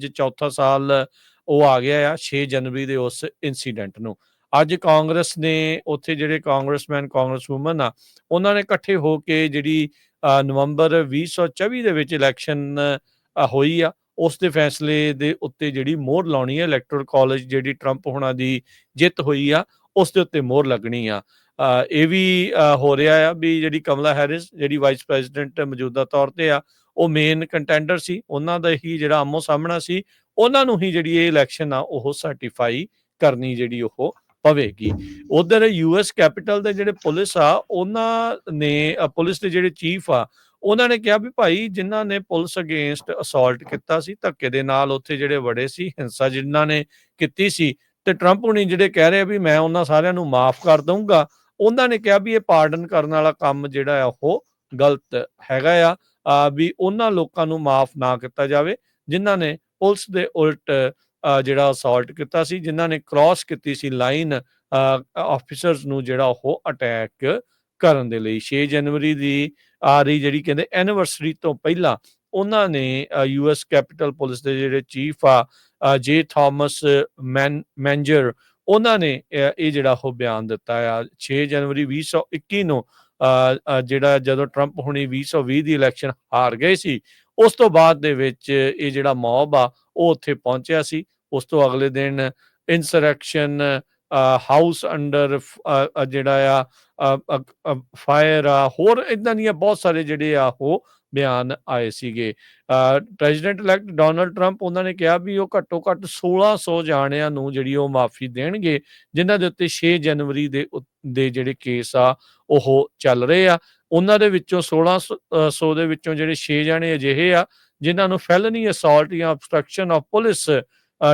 ਅੱਜ ਚੌਥਾ ਸਾਲ ਉਹ ਆ ਗਿਆ ਆ 6 ਜਨਵਰੀ ਦੇ ਉਸ ਇਨਸੀਡੈਂਟ ਨੂੰ। ਅੱਜ ਕਾਂਗਰਸ ਨੇ ਉੱਥੇ ਜਿਹੜੇ ਕਾਂਗਰਸਮੈਨ ਕਾਂਗਰਸਵੂਮਨ ਆ ਉਹਨਾਂ ਨੇ ਇਕੱਠੇ ਹੋ ਕੇ ਜਿਹੜੀ ਅ, ਨਵੰਬਰ 2024 ਦੇ ਵਿੱਚ ਇਲੈਕਸ਼ਨ ਹੋਈ ਆ ਉਸ ਦੇ ਫੈਸਲੇ ਦੇ ਉੱਤੇ ਜਿਹੜੀ ਮੋਹਰ ਲਾਉਣੀ ਹੈ ਇਲੈਕਟਰਲ ਕਾਲਜ ਜਿਹੜੀ ਟਰੰਪ ਹੋਣਾ ਦੀ ਜਿੱਤ ਹੋਈ ਆ ਉਸ ਦੇ ਉੱਤੇ ਮੋਹਰ ਲੱਗਣੀ ਆ। ਇਹ ਵੀ ਹੋ ਰਿਹਾ ਆ ਵੀ ਜਿਹੜੀ ਕਮਲਾ ਹੈਰਿਸ ਜਿਹੜੀ ਵਾਈਸ ਪ੍ਰੈਜ਼ੀਡੈਂਟ ਮੌਜੂਦਾ ਤੌਰ ਤੇ ਆ ਉਹ ਮੇਨ ਕੰਟੈਂਡਰ ਸੀ, ਉਹਨਾਂ ਦਾ ਹੀ ਜਿਹੜਾ ਆਮੋ ਸਾਹਮਣਾ ਸੀ, ਉਹਨਾਂ ਨੂੰ ਹੀ ਜਿਹੜੀ ਇਹ ਇਲੈਕਸ਼ਨ ਆ, ਉਹ ਸਰਟੀਫਾਈ ਕਰਨੀ ਜਿਹੜੀ ਉਹ ਪਵੇਗੀ। ਉਧਰ ਯੂਐਸ ਕੈਪੀਟਲ ਦੇ ਜਿਹੜੇ ਪੁਲਿਸ ਆ, ਉਹਨਾਂ ਨੇ ਪੁਲਿਸ ਦੇ ਜਿਹੜੇ ਚੀਫ ਆ, ਉਹਨਾਂ ਨੇ ਕਿਹਾ ਵੀ ਭਾਈ ਜਿਨ੍ਹਾਂ ਨੇ ਪੁਲਿਸ ਅਗੇਂਸਟ ਅਸੌਲਟ ਕੀਤਾ ਸੀ, ਧੱਕੇ ਦੇ ਨਾਲ ਉੱਥੇ ਜਿਹੜੇ ਵੜੇ ਸੀ, ਹਿੰਸਾ ਜਿਨ੍ਹਾਂ ਨੇ ਕੀਤੀ ਸੀ, ਤੇ ਟਰੰਪ ਹੁਣੀ ਜਿਹੜੇ ਕਹਿ ਰਹੇ ਵੀ ਮੈਂ ਉਹਨਾਂ ਸਾਰਿਆਂ ਨੂੰ ਮਾਫ ਕਰ ਦਊਂਗਾ, ਉਹਨਾਂ ਨੇ ਕਿਹਾ ਵੀ ਇਹ ਪਾਰਡਨ ਕਰਨ ਵਾਲਾ ਕੰਮ ਜਿਹੜਾ ਆ, ਉਹ ਗਲਤ ਹੈਗਾ ਆ ਵੀ ਉਹਨਾਂ ਲੋਕਾਂ ਨੂੰ ਮਾਫ ਨਾ ਕੀਤਾ ਜਾਵੇ, ਜਿਨ੍ਹਾਂ ਨੇ ਪੁਲਿਸ ਦੇ ਉਲਟ ਜਿਹੜਾ ਅਸੌਲਟ ਕੀਤਾ ਸੀ, ਜਿਨ੍ਹਾਂ ਨੇ ਕ੍ਰਾਸ ਕੀਤੀ ਸੀ ਲਾਈਨ ਆਫੀਸਰਸ ਨੂੰ ਜਿਹੜਾ ਉਹ ਅਟੈਕ ਕਰਨ ਦੇ ਲਈ। 6 ਜਨਵਰੀ ਦੀ ਆ ਰਹੀ ਜਿਹੜੀ ਕਹਿੰਦੇ ਐਨੀਵਰਸਰੀ ਤੋਂ ਪਹਿਲਾਂ ਉਹਨਾਂ ਨੇ ਯੂਐਸ ਕੈਪੀਟਲ ਪੁਲਿਸ ਦੇ ਜਿਹੜੇ ਚੀਫ ਆ ਜੇ ਥਾਮਸ ਮੈਨ ਮੈਨੇਜਰ ਉਹਨਾਂ ਨੇ ਇਹ ਜਿਹੜਾ ਉਹ ਬਿਆਨ ਦਿੱਤਾ ਆ 6 ਜਨਵਰੀ 2021 ਨੂੰ ਅ, ਅ, ਜਿਹੜਾ ਜਦੋਂ ਟਰੰਪ ਹੁਣੀ 2020 ਦੀ ਇਲੈਕਸ਼ਨ ਹਾਰ ਗਏ ਸੀ ਉਸ ਤੋਂ ਬਾਅਦ ਦੇ ਵਿੱਚ ਇਹ ਜਿਹੜਾ ਮੌਬ ਆ ਉਹ ਉੱਥੇ ਪਹੁੰਚਿਆ ਸੀ। ਉਸ ਤੋਂ ਅਗਲੇ ਦਿਨ ਇਨਸਰੈਕਸ਼ਨ ਹਾਊਸ ਅੰਡਰ ਜਿਹੜਾ ਆ ਫਾਇਰ ਆ, ਹੋਰ ਇਦਾਂ ਦੀਆਂ ਬਹੁਤ ਸਾਰੇ ਜਿਹੜੇ ਆ ਉਹ ਬਿਆਨ ਆਏ ਸੀਗੇ। ਪ੍ਰੈਜ਼ੀਡੈਂਟ ਇਲੈਕਟ ਡੋਨਲਡ ਟਰੰਪ ਉਹਨਾਂ ਨੇ ਕਿਹਾ ਵੀ ਉਹ ਘੱਟੋ ਘੱਟ 1600 ਜਾਣਿਆਂ ਨੂੰ ਜਿਹੜੀ ਉਹ ਮਾਫੀ ਦੇਣਗੇ, ਜਿਨ੍ਹਾਂ ਦੇ ਉੱਤੇ 6 ਜਨਵਰੀ ਦੇ ਉ- ਦੇ ਜਿਹੜੇ ਕੇਸ ਆ, ਉਹ ਚੱਲ ਰਹੇ ਆ। ਉਹਨਾਂ ਦੇ ਵਿੱਚੋਂ 1600 ਦੇ ਵਿੱਚੋਂ ਜਿਹੜੇ 6 ਜਾਣੇ ਅਜਿਹੇ ਆ, ਜਿਨ੍ਹਾਂ ਨੂੰ ਫੈਲਨੀ ਅਸਾਲਟ ਜਾਂ obstruction of police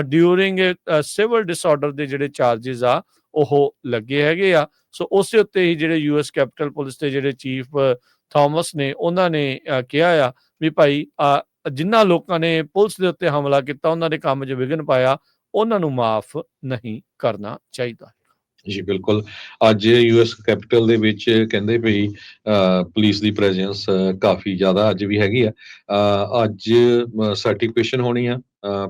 during civil disorder ਦੇ ਜਿਹੜੇ ਚਾਰजेस ਆ ਉਹ ਲੱਗੇ ਹੈਗੇ ਆ। ਸੋ ਉਸੇ ਉੱਤੇ ਹੀ ਜਿਹੜੇ ਯੂਐਸ ਕੈਪੀਟਲ ਪੁਲਿਸ ਦੇ ਜਿਹੜੇ ਚੀਫ ਥਾਮਸ ਨੇ ਉਹਨਾਂ ਨੇ ਕਿਹਾ ਆ ਵੀ ਭਾਈ ਅ, ਜਿਨ੍ਹਾਂ ਲੋਕਾਂ ਨੇ ਪੁਲਿਸ ਦੇ ਉੱਤੇ ਹਮਲਾ ਕੀਤਾ ਉਹਨਾਂ ਦੇ ਕੰਮ 'ਚ ਵਿਘਨ ਪਾਇਆ ਉਹਨਾਂ ਨੂੰ ਮਾਫ ਨਹੀਂ ਕਰਨਾ ਚਾਹੀਦਾ। ਜੀ ਬਿਲਕੁਲ। ਅੱਜ ਯੂਐਸ ਕੈਪੀਟਲ ਦੇ ਵਿੱਚ ਕਹਿੰਦੇ ਭਈ ਪੁਲਿਸ ਦੀ ਪ੍ਰੈਜ਼ੈਂਸ ਕਾਫੀ ਜ਼ਿਆਦਾ ਅੱਜ ਵੀ ਹੈਗੀ ਆ। ਅੱਜ ਸਰਟੀਫਿਕੇਸ਼ਨ ਹੋਣੀ ਆ।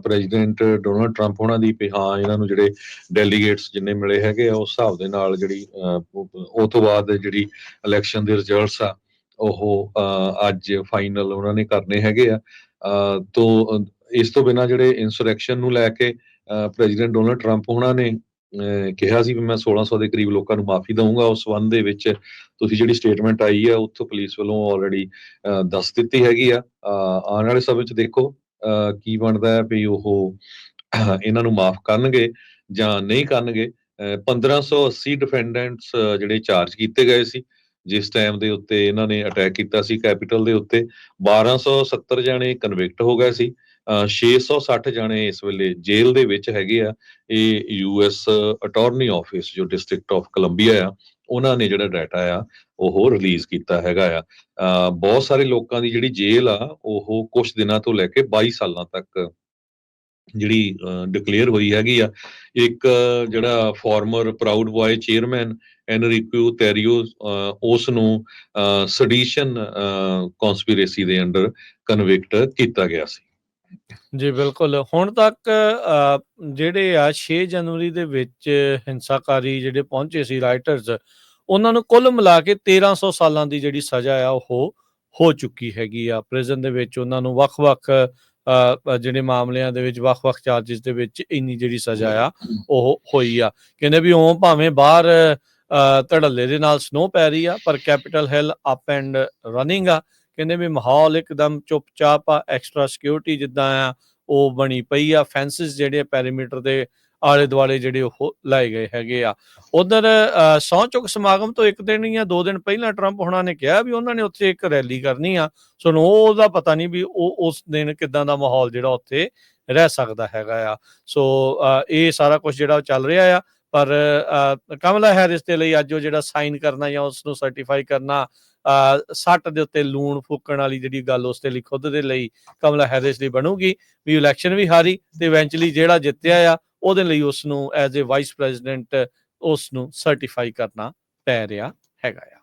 ਪ੍ਰੈਜ਼ੀਡੈਂਟ ਡੋਨਲਡ ਟਰੰਪ ਹੋਣਾ ਦੀ ਵੀ ਹਾਂ, ਇਹਨਾਂ ਨੂੰ ਜਿਹੜੇ ਡੈਲੀਗੇਟਸ ਜਿੰਨੇ ਮਿਲੇ ਹੈਗੇ ਆ, ਉਸ ਹਿਸਾਬ ਦੇ ਨਾਲ ਜਿਹੜੀ ਉਹ ਤੋਂ ਬਾਅਦ ਜਿਹੜੀ ਇਲੈਕਸ਼ਨ ਦੇ ਰਿਜ਼ਲਟਸ ਆ, ਉਹ ਅੱਜ ਫਾਈਨਲ ਉਹਨਾਂ ਨੇ ਕਰਨੇ ਹੈਗੇ ਆ। ਤੋਂ, ਇਸ ਤੋਂ ਬਿਨਾ ਜਿਹੜੇ ਇਨਸੁਰੈਕਸ਼ਨ ਨੂੰ ਲੈ ਕੇ ਪ੍ਰੈਜ਼ੀਡੈਂਟ ਡੋਨਲਡ ਟਰੰਪ ਹੋਣਾ ਨੇ, ਅਹ ਕਿਹਾ ਸੀ ਵੀ ਮੈਂ 1600 ਦੇ ਕਰੀਬ ਲੋਕਾਂ ਨੂੰ ਮਾਫੀ ਦਊਂਗਾ, ਉਸ ਸੰਬੰਧ ਦੇ ਵਿੱਚ ਤੁਸੀਂ ਜਿਹੜੀ ਸਟੇਟਮੈਂਟ ਆਈ ਹੈ ਉੱਥੋਂ ਪੁਲਿਸ ਵੱਲੋਂ ਆਲਰੇਡੀ ਦੱਸ ਦਿੱਤੀ ਹੈਗੀ ਆ। ਆਉਣ ਵਾਲੇ ਸਮੇਂ ਵਿੱਚ ਦੇਖੋ ਕੀ ਬਣਦਾ ਹੈ ਵੀ ਉਹ, ਇਹਨਾਂ ਨੂੰ ਮਾਫ ਕਰਨਗੇ ਜਾਂ ਨਹੀਂ ਕਰਨਗੇ। ਅਹ 1580 ਡਿਫੈਂਡੈਂਟਸ ਜਿਹੜੇ ਚਾਰਜ ਕੀਤੇ ਗਏ ਸੀ, ਜਿਸ ਟਾਈਮ ਦੇ ਉੱਤੇ ਇਹਨਾਂ ਨੇ ਅਟੈਕ ਕੀਤਾ ਸੀ ਕੈਪੀਟਲ ਦੇ ਉੱਤੇ 1270 ਜਾਣੇ ਕਨਵਿਕਟ ਹੋ ਗਏ ਸੀ, ਅਹ 660 ਜਾਣੇ ਇਸ ਵੇਲੇ ਜੇਲ੍ਹ ਦੇ ਵਿੱਚ ਹੈਗੇ ਆ। ਇਹ ਯੂਐਸ ਅਟਾਰਨੀ ਆਫਿਸ ਜੋ ਡਿਸਟ੍ਰਿਕਟ ਆਫ ਕੋਲੰਬੀਆ ਆ ਉਹਨਾਂ ਨੇ ਜਿਹੜਾ ਡਾਟਾ ਆ ਉਹ ਰਿਲੀਜ਼ ਕੀਤਾ ਹੈਗਾ ਆ। ਬਹੁਤ ਸਾਰੇ ਲੋਕਾਂ ਦੀ ਜਿਹੜੀ ਜੇਲ੍ਹ ਆ ਉਹ ਕੁਝ ਦਿਨਾਂ ਤੋਂ ਲੈ ਕੇ 22 ਸਾਲਾਂ ਤੱਕ ਜਿਹੜੀ ਡਿਕਲੇਅਰ ਹੋਈ ਹੈਗੀ ਆ। ਇੱਕ ਜਿਹੜਾ farmer proud boy chairman Enrique Tarrio uh, ਉਸ ਨੂੰ ਸਡੀਸ਼ਨ ਕਨਸਪੀਰੇਸੀ ਦੇ ਅੰਡਰ ਕਨਵਿਕਟ ਕੀਤਾ ਗਿਆ ਸੀ। ਜੀ ਬਿਲਕੁਲ। ਹੁਣ ਤੱਕ ਅ, ਜਿਹੜੇ ਆ 6 ਜਨਵਰੀ ਦੇ ਵਿੱਚ ਹਿੰਸਾਕਾਰੀ ਜਿਹੜੇ ਪਹੁੰਚੇ ਸੀ ਰਾਈਟਰਸ ਉਹਨਾਂ ਨੂੰ ਕੁੱਲ ਮਿਲਾ ਕੇ 1300 ਸਾਲਾਂ ਦੀ ਜਿਹੜੀ ਸਜ਼ਾ ਆ ਉਹ ਹੋ ਚੁੱਕੀ ਹੈਗੀ ਆ। ਪ੍ਰਿਜ਼ਨ ਦੇ ਵਿੱਚ ਉਹਨਾਂ ਨੂੰ ਵੱਖ-ਵੱਖ ਅ, ਜਿਹੜੇ ਮਾਮਲਿਆਂ ਦੇ ਵਿੱਚ ਵੱਖ-ਵੱਖ ਚਾਰजेस ਦੇ ਵਿੱਚ ਇੰਨੀ ਜਿਹੜੀ ਸਜ਼ਾ ਆ ਉਹ ਹੋਈ ਆ। ਕਹਿੰਦੇ ਵੀ ਉਹ ਭਾਵੇਂ ਬਾਹਰ ਅ, ਧੜੱਲੇ ਦੇ ਨਾਲ ਸਨੋ ਪੈ ਰਹੀ ਆ ਪਰ Capitol Hill up and running ਆ। ਕਹਿੰਦੇ ਵੀ ਮਾਹੌਲ ਇੱਕਦਮ ਚੁੱਪਚਾਪ ਆ ਐਕਸਟਰਾ ਸਿਕਿਉਰਿਟੀ ਜਿੱਦਾਂ ਆ, ਉਹ ਬਣੀ ਪਈ ਆ ਫੈਂਸਿਸ ਜਿਹੜੇ ਪੈਰੀਮੀਟਰ ਦੇ ਆਲੇ ਦੁਆਲੇ ਜਿਹੜੇ ਉਹ ਲਾਏ ਗਏ ਹੈਗੇ ਆ। ਉਧਰ ਸਹੁੰ ਚੁੱਕ ਸਮਾਗਮ ਤੋਂ ਇੱਕ ਦਿਨ ਜਾਂ ਦੋ ਦਿਨ ਪਹਿਲਾਂ ਟਰੰਪ ਹੁਣਾਂ ਨੇ ਕਿਹਾ ਵੀ ਉਹਨਾਂ ਨੇ ਉੱਥੇ ਇੱਕ ਰੈਲੀ ਕਰਨੀ ਆ। ਸੋ ਉਹਦਾ ਪਤਾ ਨਹੀਂ ਵੀ ਉਹ ਉਸ ਦਿਨ ਕਿਦਾਂ ਦਾ ਮਾਹੌਲ ਜਿਹੜਾ ਉੱਥੇ ਰਹਿ ਸਕਦਾ ਹੈਗਾ ਆ। ਸੋ ਇਹ ਸਾਰਾ ਕੁਝ ਜਿਹੜਾ ਚੱਲ ਰਿਹਾ ਆ। ਪਰ ਕਮਲਾ ਹੈਰਿਸ ਦੇ ਲਈ ਅੱਜ ਉਹ ਜਿਹੜਾ ਸਾਈਨ ਕਰਨਾ ਜਾਂ ਉਸ ਨੂੰ ਸਰਟੀਫਾਈ ਕਰਨਾ ਸੱਟ ਦੇ ਉੱਤੇ ਲੂਣ ਫੂਕਣ ਵਾਲੀ ਜਿਹੜੀ ਗੱਲ ਉਸ ਦੇ ਲਈ ਖੁਦ ਦੇ ਲਈ ਕਮਲਾ ਹੈਰਿਸ ਦੀ ਬਣੂਗੀ। ਵੀ ਇਲੈਕਸ਼ਨ ਵੀ ਹਾਰੀ ਤੇ ਇਵੈਂਚੁਅਲੀ ਜਿਹੜਾ ਜਿੱਤਿਆ ਆ, ਉਹਦੇ ਲਈ ਉਸ ਨੂੰ ਐਜ਼ ਅ ਵਾਈਸ ਪ੍ਰੈਜ਼ੀਡੈਂਟ ਉਸ ਨੂੰ ਸਰਟੀਫਾਈ ਕਰਨਾ ਪੈ ਰਿਹਾ ਹੈਗਾ ਆ।